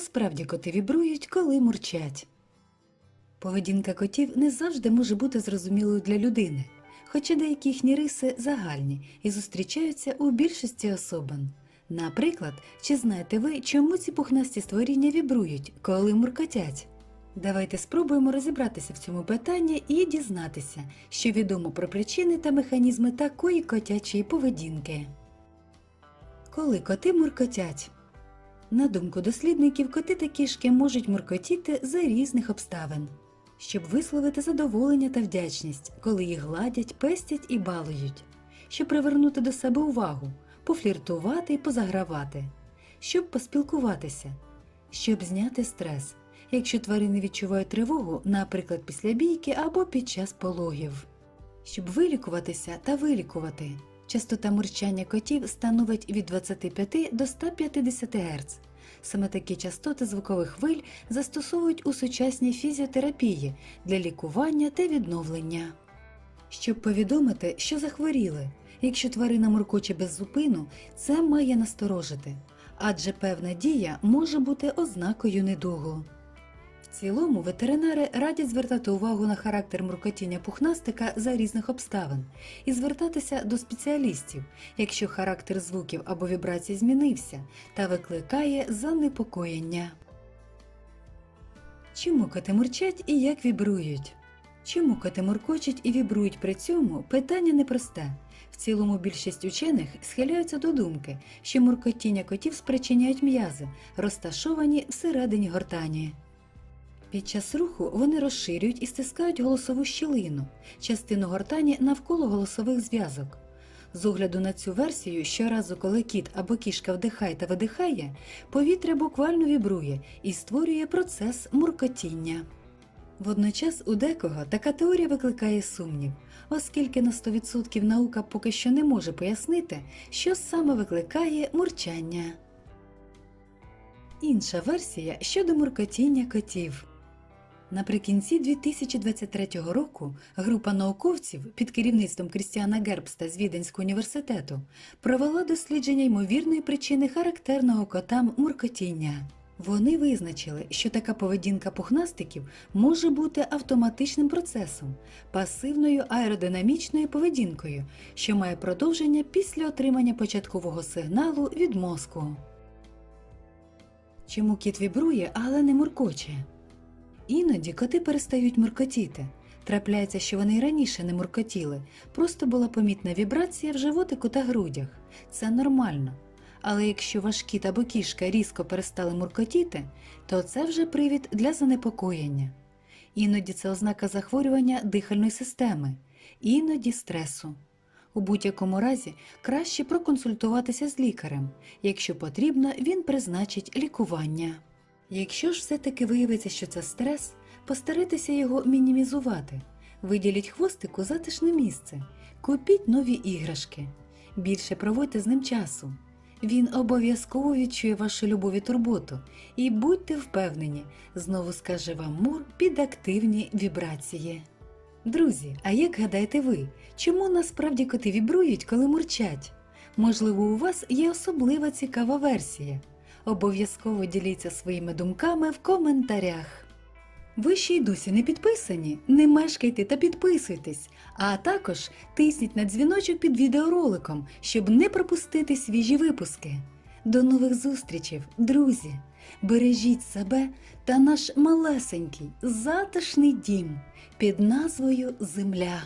справді коти вібрують, коли мурчать? Поведінка котів не завжди може бути зрозумілою для людини, хоча деякі їхні риси загальні і зустрічаються у більшості особин. Наприклад, чи знаєте ви, чому ці пухнасті створіння вібрують, коли муркотять? Давайте спробуємо розібратися в цьому питанні і дізнатися, що відомо про причини та механізми такої котячої поведінки. Коли коти муркотять? На думку дослідників, коти та кішки можуть муркотіти за різних обставин, щоб висловити задоволення та вдячність, коли їх гладять, пестять і балують, щоб привернути до себе увагу, пофліртувати і позагравати, щоб поспілкуватися, щоб зняти стрес, якщо тварини відчувають тривогу, наприклад, після бійки або під час пологів, щоб вилікуватися та вилікувати. Частота мурчання котів становить від 25 до 150 Гц. Саме такі частоти звукових хвиль застосовують у сучасній фізіотерапії для лікування та відновлення. Щоб повідомити, що захворіли, якщо тварина муркоче без зупину, це має насторожити, адже певна дія може бути ознакою недугу. В цілому ветеринари радять звертати увагу на характер муркотіння пухнастика за різних обставин і звертатися до спеціалістів, якщо характер звуків або вібрацій змінився та викликає занепокоєння. Чому коти мурчать і як вібрують? Чому коти муркочуть і вібрують при цьому питання непросте. В цілому більшість учених схиляються до думки, що муркотіння котів спричиняють м'язи, розташовані всередині гортані. Під час руху вони розширюють і стискають голосову щілину, частину гортані навколо голосових зв'язок. З огляду на цю версію, щоразу, коли кіт або кішка вдихає та видихає, повітря буквально вібрує і створює процес муркотіння. Водночас у декого така теорія викликає сумнів, оскільки на 100% наука поки що не може пояснити, що саме викликає мурчання. Інша версія щодо муркотіння котів. Наприкінці 2023 року група науковців під керівництвом Крістіана Гербста з Віденського університету провела дослідження ймовірної причини характерного котам муркотіння. Вони визначили, що така поведінка пухнастиків може бути автоматичним процесом, пасивною аеродинамічною поведінкою, що має продовження після отримання початкового сигналу від мозку. Чому кіт вібрує, але не муркоче? Іноді коти перестають муркотіти. Трапляється, що вони й раніше не муркотіли, просто була помітна вібрація в животику та грудях. Це нормально. Але якщо ваш кіт або кішка різко перестали муркотіти, то це вже привід для занепокоєння. Іноді це ознака захворювання дихальної системи, іноді стресу. У будь-якому разі краще проконсультуватися з лікарем. Якщо потрібно, він призначить лікування. Якщо ж все-таки виявиться, що це стрес, постарайтеся його мінімізувати. Виділіть хвостику затишне місце, купіть нові іграшки, більше проводьте з ним часу. Він обов'язково відчує вашу любов і турботу, і будьте впевнені, знову скаже вам мур під активні вібрації. Друзі, а як гадаєте ви, чому насправді коти вібрують, коли мурчать? Можливо, у вас є особлива цікава версія. Обов'язково діліться своїми думками в коментарях. Ви ще й досі не підписані? Не мешкайте та підписуйтесь, а також тисніть на дзвіночок під відеороликом, щоб не пропустити свіжі випуски. До нових зустрічей, друзі! Бережіть себе та наш малесенький затишний дім під назвою Земля.